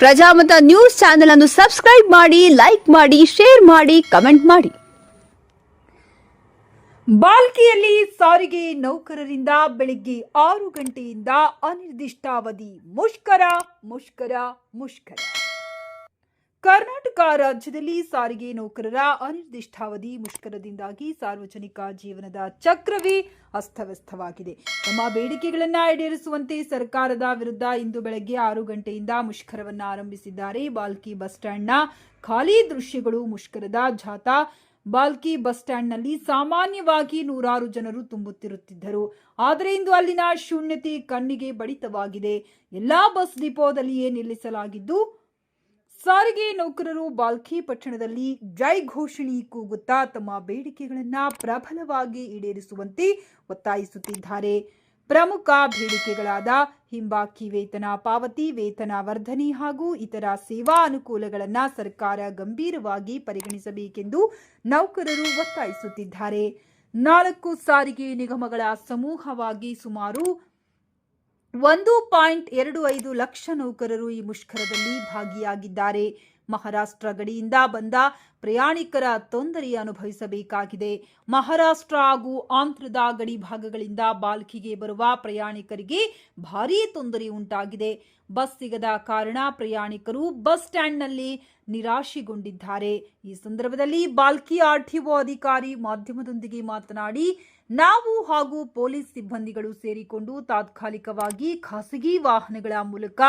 Prajamata news channel ಅನ್ನು subscribe ಮಾಡಿ, like ಮಾಡಿ, ಶೇರ್ ಮಾಡಿ, ಕಮೆಂಟ್ ಮಾಡಿ. ಬಾಲ್ಕಿಯಲ್ಲಿ ಸಾರಿಗೆ ನೌಕರರಿಂದ ಬೆಳಿಗ್ಗೆ ಆರು ಗಂಟೆಯಿಂದ ಅನಿರ್ದಿಷ್ಟಾವಧಿ ಮುಷ್ಕರ ಮುಷ್ಕರ ಮುಷ್ಕರ. ಕರ್ನಾಟಕ ರಾಜ್ಯದಲ್ಲಿ ಸಾರಿಗೆ ನೌಕರರ ಅನಿರ್ದಿಷ್ಟಾವಧಿ ಮುಷ್ಕರದಿಂದಾಗಿ ಸಾರ್ವಜನಿಕ ಜೀವನದ ಚಕ್ರವೇ ಅಸ್ತವ್ಯಸ್ತವಾಗಿದೆ. ತಮ್ಮ ಬೇಡಿಕೆಗಳನ್ನು ಈಡೇರಿಸುವಂತೆ ಸರ್ಕಾರದ ವಿರುದ್ಧ ಇಂದು ಬೆಳಗ್ಗೆ ಆರು ಗಂಟೆಯಿಂದ ಮುಷ್ಕರವನ್ನು ಆರಂಭಿಸಿದ್ದಾರೆ. ಬಾಲ್ಕಿ ಬಸ್ ಸ್ಟ್ಯಾಂಡ್ನ ಖಾಲಿ ದೃಶ್ಯಗಳು ಮುಷ್ಕರದ ಜಾಥಾ. ಬಾಲ್ಕಿ ಬಸ್ ಸ್ಟ್ಯಾಂಡ್ನಲ್ಲಿ ಸಾಮಾನ್ಯವಾಗಿ ನೂರಾರು ಜನರು ತುಂಬುತ್ತಿರುತ್ತಿದ್ದರು. ಆದರೆ ಇಂದು ಅಲ್ಲಿನ ಶೂನ್ಯತೆ ಕಣ್ಣಿಗೆ ಬಡಿತವಾಗಿದೆ. ಎಲ್ಲಾ ಬಸ್ ಡಿಪೋದಲ್ಲಿಯೇ ನಿಲ್ಲಿಸಲಾಗಿದ್ದು ಸಾರಿಗೆ ನೌಕರರು ಬಾಲ್ಕಿ ಪಟ್ಟಣದಲ್ಲಿ ಜೈ ಘೋಷಣೆ ಕೂಗುತ್ತಾ ತಮ್ಮ ಬೇಡಿಕೆಗಳನ್ನು ಪ್ರಬಲವಾಗಿ ಈಡೇರಿಸುವಂತೆ ಒತ್ತಾಯಿಸುತ್ತಿದ್ದಾರೆ. ಪ್ರಮುಖ ಬೇಡಿಕೆಗಳಾದ ಹಿಂಬಾಕಿ ವೇತನ, ಪಾವತಿ ವೇತನ ವರ್ಧನೆ ಹಾಗೂ ಇತರ ಸೇವಾ ಅನುಕೂಲಗಳನ್ನು ಸರ್ಕಾರ ಗಂಭೀರವಾಗಿ ಪರಿಗಣಿಸಬೇಕೆಂದು ನೌಕರರು ಒತ್ತಾಯಿಸುತ್ತಿದ್ದಾರೆ. ನಾಲ್ಕು ಸಾರಿಗೆ ನಿಗಮಗಳ ಸಮೂಹವಾಗಿ ಸುಮಾರು ಒಂದು ಪಾಯಿಂಟ್ ಎರಡು ಐದು ಲಕ್ಷ ನೌಕರರು ಈ ಮುಷ್ಕರದಲ್ಲಿ ಭಾಗಿಯಾಗಿದ್ದಾರೆ. ಮಹಾರಾಷ್ಟ್ರ ಗಡಿಯಿಂದ ಬಂದ ಪ್ರಯಾಣಿಕರ ತೊಂದರೆ ಅನುಭವಿಸಬೇಕಾಗಿದೆ. ಮಹಾರಾಷ್ಟ್ರ ಹಾಗೂ ಆಂಧ್ರದ ಗಡಿ ಭಾಗಗಳಿಂದ ಬಾಲ್ಕಿಗೆ ಬರುವ ಪ್ರಯಾಣಿಕರಿಗೆ ಭಾರೀ ತೊಂದರೆ ಉಂಟಾಗಿದೆ. ಬಸ್ ಸಿಗದ ಕಾರಣ ಪ್ರಯಾಣಿಕರು ಬಸ್ ಸ್ಟ್ಯಾಂಡ್ನಲ್ಲಿ ನಿರಾಶೆಗೊಂಡಿದ್ದಾರೆ. ಈ ಸಂದರ್ಭದಲ್ಲಿ ಬಾಲ್ಕಿ ಆರ್ಟಿಒ ಅಧಿಕಾರಿ ಮಾಧ್ಯಮದೊಂದಿಗೆ ಮಾತನಾಡಿ ನಾವು ಹಾಗೂ ಪೊಲೀಸ್ ಸಿಬ್ಬಂದಿಗಳು ಸೇರಿಕೊಂಡು ತಾತ್ಕಾಲಿಕವಾಗಿ ಖಾಸಗಿ ವಾಹನಗಳ ಮೂಲಕ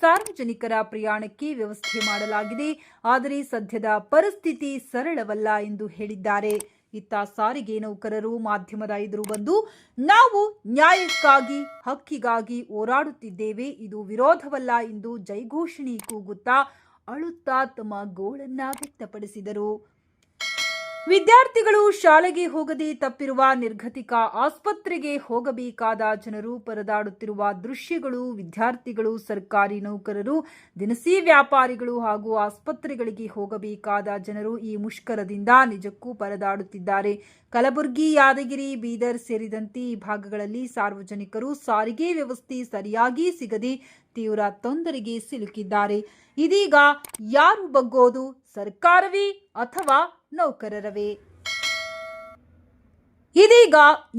ಸಾರ್ವಜನಿಕರ ಪ್ರಯಾಣಕ್ಕೆ ವ್ಯವಸ್ಥೆ ಮಾಡಲಾಗಿದೆ. ಆದರೆ ಸದ್ಯದ ಪರಿಸ್ಥಿತಿ ಸರಳವಲ್ಲ ಎಂದು ಹೇಳಿದ್ದಾರೆ. ಇತ್ತ ಸಾರಿಗೆ ನೌಕರರು, ಮಾಧ್ಯಮದ ಎದುರು ಬಂದು ನಾವು ನ್ಯಾಯಕ್ಕಾಗಿ, ಹಕ್ಕಿಗಾಗಿ ಹೋರಾಡುತ್ತಿದ್ದೇವೆ. ಇದು ವಿರೋಧವಲ್ಲ ಎಂದು ಜೈಘೋಷಣೆ ಕೂಗುತ್ತಾ ಅಳುತ್ತಾ ತಮ್ಮ ಗೋಳನ್ನ ವ್ಯಕ್ತಪಡಿಸಿದರು. ವಿದ್ಯಾರ್ಥಿಗಳು ಶಾಲೆಗೆ ಹೋಗದೆ ತಪ್ಪಿರುವ ನಿರ್ಗತಿಕ ಆಸ್ಪತ್ರೆಗೆ ಹೋಗಬೇಕಾದ ಜನರು ಪರದಾಡುತ್ತಿರುವ ದೃಶ್ಯಗಳು, ವಿದ್ಯಾರ್ಥಿಗಳು, ಸರ್ಕಾರಿ ನೌಕರರು, ದಿನಸಿ ವ್ಯಾಪಾರಿಗಳು ಹಾಗೂ ಆಸ್ಪತ್ರೆಗಳಿಗೆ ಹೋಗಬೇಕಾದ ಜನರು ಈ ಮುಷ್ಕರದಿಂದ ನಿಜಕ್ಕೂ ಪರದಾಡುತ್ತಿದ್ದಾರೆ. ಕಲಬುರಗಿ, ಯಾದಗಿರಿ, ಬೀದರ್ ಸೇರಿದಂತೆ ಈ ಭಾಗಗಳಲ್ಲಿ ಸಾರ್ವಜನಿಕರು ಸಾರಿಗೆ ವ್ಯವಸ್ಥೆ ಸರಿಯಾಗಿ ಸಿಗದೆ ತೀವ್ರ ತೊಂದರೆಗೆ ಸಿಲುಕಿದ್ದಾರೆ. ಇದೀಗ ಯಾರು ಬಗ್ಗೋದು, ಸರ್ಕಾರವೇ ಅಥವಾ ನೌಕರರವೇ. ಇದೀಗ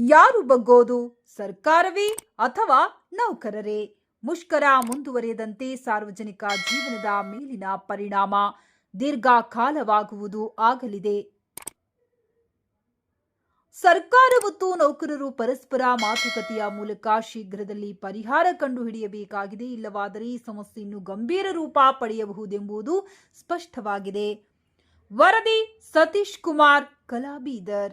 ಯಾರು ಬಗ್ಗೋದು? ಸರ್ಕಾರವೇ ಅಥವಾ ನೌಕರರೇ? ಮುಷ್ಕರ ಮುಂದುವರೆಯದಂತೆ ಸಾರ್ವಜನಿಕ ಜೀವನದ ಮೇಲಿನ ಪರಿಣಾಮ ದೀರ್ಘಕಾಲವಾಗುವುದು ಆಗಲಿದೆ. ಸರ್ಕಾರ ಮತ್ತು ನೌಕರರು ಪರಸ್ಪರ ಮಾತುಕತೆಯ ಮೂಲಕ ಶೀಘ್ರದಲ್ಲಿ ಪರಿಹಾರ ಕಂಡುಹಿಡಿಯಬೇಕಾಗಿದೆ. ಇಲ್ಲವಾದರೆ ಈ ಸಮಸ್ಯೆ ಇನ್ನೂ ಗಂಭೀರ ರೂಪ ಪಡೆಯಬಹುದೆಂಬುದು ಸ್ಪಷ್ಟವಾಗಿದೆ. ವರದಿ ಸತೀಶ್ ಕುಮಾರ್ ಕಲಾಬೀದರ್.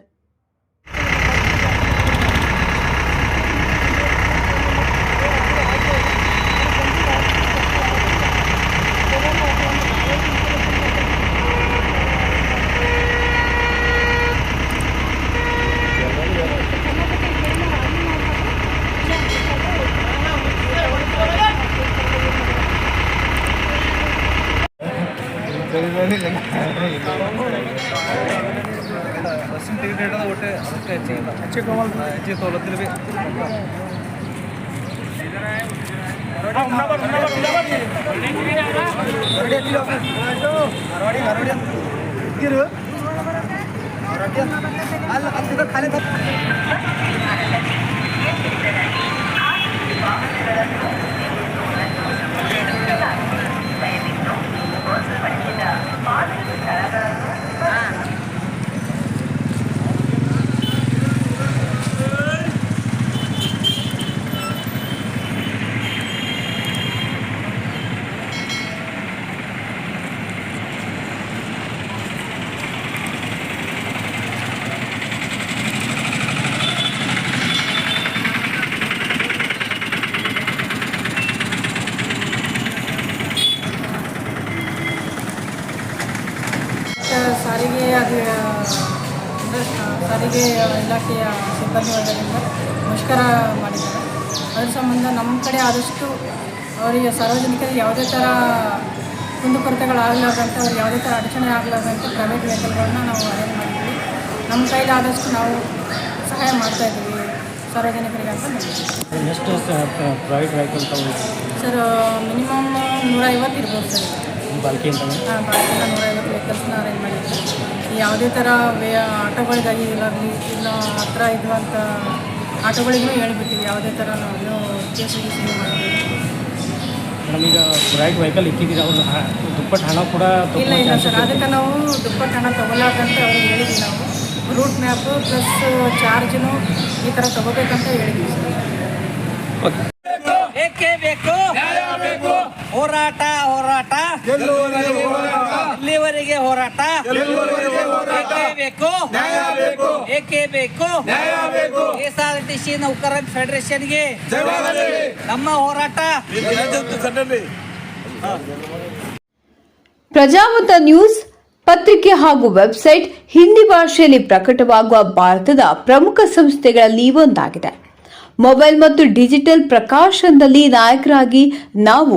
ಬಸ್ಸಿನ ಟಿಕೆಟ್ ಹಿಡಿದ ಒಟ್ಟು ಅದಕ್ಕೆ ಹೆಚ್ಚಿಗಿಲ್ಲ ಹೆಚ್ಚಿಗೆ ಹೆಚ್ಚಿಗೆ ತೊಗೊಳತ್ತಿಲ್ಲ ಬಿ ಸಾರಿಗೆ ಅದು ಅಂದರೆ ಸಾರಿಗೆ ಇಲಾಖೆಯ ಸಿಬ್ಬಂದಿ ವರ್ಗದಿಂದ ಮುಷ್ಕರ ಮಾಡಿದ್ದಾರೆ. ಅದ್ರ ಸಂಬಂಧ ನಮ್ಮ ಕಡೆ ಆದಷ್ಟು ಅವರಿಗೆ ಸಾರ್ವಜನಿಕರಿಗೆ ಯಾವುದೇ ಥರ ಕುಂದುಕೊರತೆಗಳಾಗಲಾರ್ದಂಥ ಅವ್ರಿಗೆ ಯಾವುದೇ ಥರ ಅಡಚಣೆ ಆಗಲಾರ್ದಂತೆ ಪ್ರೈವೇಟ್ ವೆಹಿಕಲ್ಗಳನ್ನ ನಾವು ಅರೇಂಜ್ ಮಾಡ್ತೀವಿ ನಮ್ಮ ಕೈಲಾದಷ್ಟು ನಾವು ಸಹಾಯ ಮಾಡ್ತಾಯಿದ್ದೀವಿ ಸಾರ್ವಜನಿಕರಿಗೆ ಅಂತ ಎಷ್ಟು ಪ್ರೈವೇಟ್ ವೆಹಿಕಲ್ ಸರ್ ಮಿನಿಮಮ್ ನೂರೈವತ್ತು ಇರ್ಬೋದು ಸರ್. ಬಾಲ್ಕಿಯಿಂದ ಬಾಕಿನ ನೂರೈವತ್ತು. ವೆಹಿಕಲ್ಸ್ನ ಅರೇಂಜ್ ಮಾಡಿದ್ದಾರೆ ಯಾವುದೇ ಥರ ವೇ ಆಟೋಗಳಿಗಾಗಿ ಇಲ್ಲಾಗಲಿ ಇಲ್ಲ ಹತ್ರ ಇರುವಂಥ ಆಟೋಗಳಿಗೂ ಹೇಳಿಬಿಟ್ಟಿವಿ. ಯಾವುದೇ ಥರ ನಾವು ಗೀಸು ಮಾಡಿದ್ದೀವಿ ಪ್ರೈವೇಟ್ ವೆಹಿಕಲ್ ಇಕ್ಕಿದ್ದೀರಿ ಅವ್ರು ದುಪ್ಪಟ್ಟ ಹಣ ಕೂಡ ಇಲ್ಲ ಇಲ್ಲ ಸರ್ ಅದಕ್ಕೆ ನಾವು ದುಪ್ಪಟ್ಟು ಹಣ ತೊಗೊಳ್ಳಾರ್ದಂತ ಅವ್ರಿಗೆ ಹೇಳಿದ್ವಿ ನಾವು. ರೂಟ್ ಮ್ಯಾಪು ಪ್ಲಸ್ ಚಾರ್ಜನು ಈ ಥರ ತೊಗೋಬೇಕಂತ ಹೇಳಿದ್ವಿ ಸರ್ ಬೇಕೇ ಬೇಕು? ಹೋರಾಟ ಹೋರಾಟ. ಇಲ್ಲಿವರೆಗೆ ಹೋರಾಟ. ಏಕೆ ಬೇಕು? ಏಕೆ ಬೇಕು? ಕೆಎಸ್ಆರ್ಟಿಸಿ ನೌಕರರ ಫೆಡರೇಷನ್ಗೆ ನಮ್ಮ ಹೋರಾಟ. ಪ್ರಜಾಮತ ನ್ಯೂಸ್ ಪತ್ರಿಕೆ ಹಾಗೂ ವೆಬ್ಸೈಟ್ ಹಿಂದಿ ಭಾಷೆಯಲ್ಲಿ ಪ್ರಕಟವಾಗುವ ಭಾರತದ ಪ್ರಮುಖ ಸಂಸ್ಥೆಗಳಲ್ಲಿ ಒಂದಾಗಿದೆ. ಮೊಬೈಲ್ ಮತ್ತು ಡಿಜಿಟಲ್ ಪ್ರಕಾಶನದಲ್ಲಿ ನಾಯಕರಾಗಿ ನಾವು